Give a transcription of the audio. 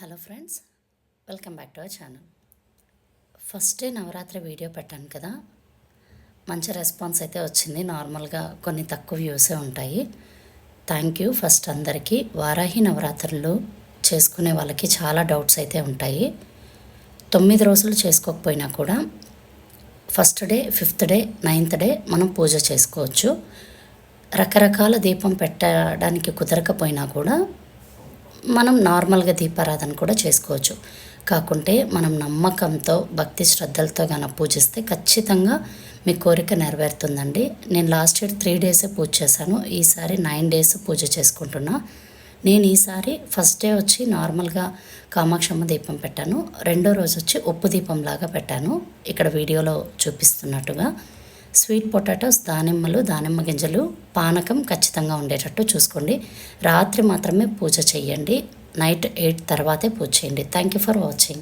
Hello friends welcome back to our channel. First day Navratri video పెట్టాను కదా మంచి response అయితే వచ్చింది. నార్మల్గా కొన్ని తక్కువ వ్యూసే ఉంటాయి. థ్యాంక్ యూ ఫస్ట్ అందరికీ. వారాహి నవరాత్రులు చేసుకునే వాళ్ళకి చాలా డౌట్స్ అయితే ఉంటాయి. తొమ్మిది రోజులు చేసుకోకపోయినా కూడా first day fifth day ninth day మనం పూజ చేసుకోవచ్చు. రకరకాల దీపం పెట్టడానికి కుదరకపోయినా కూడా మనం నార్మల్గా దీపారాధన కూడా చేసుకోవచ్చు. కాకుంటే మనం నమ్మకంతో భక్తి శ్రద్ధలతో కనుక పూజిస్తే ఖచ్చితంగా మీ కోరిక నెరవేరుతుందండి. నేను లాస్ట్ ఇయర్ త్రీ డేసే పూజ చేశాను. ఈసారి నైన్ డేస్ పూజ చేసుకుంటున్నా. నేను ఈసారి ఫస్ట్ డే వచ్చి నార్మల్గా కామాక్షమ్మ దీపం పెట్టాను. రెండో రోజు వచ్చి ఉప్పు దీపం లాగా పెట్టాను. ఇక్కడ వీడియోలో చూపిస్తున్నట్టుగా. స్వీట్ పొటాటోస్ దానిమ్మలు దానిమ్మ గింజలు పానకం ఖచ్చితంగా ఉండేటట్టు చూసుకోండి. రాత్రి మాత్రమే పూజ చేయండి. నైట్ ఎయిట్ తర్వాతే పూజ చేయండి. Thank you for watching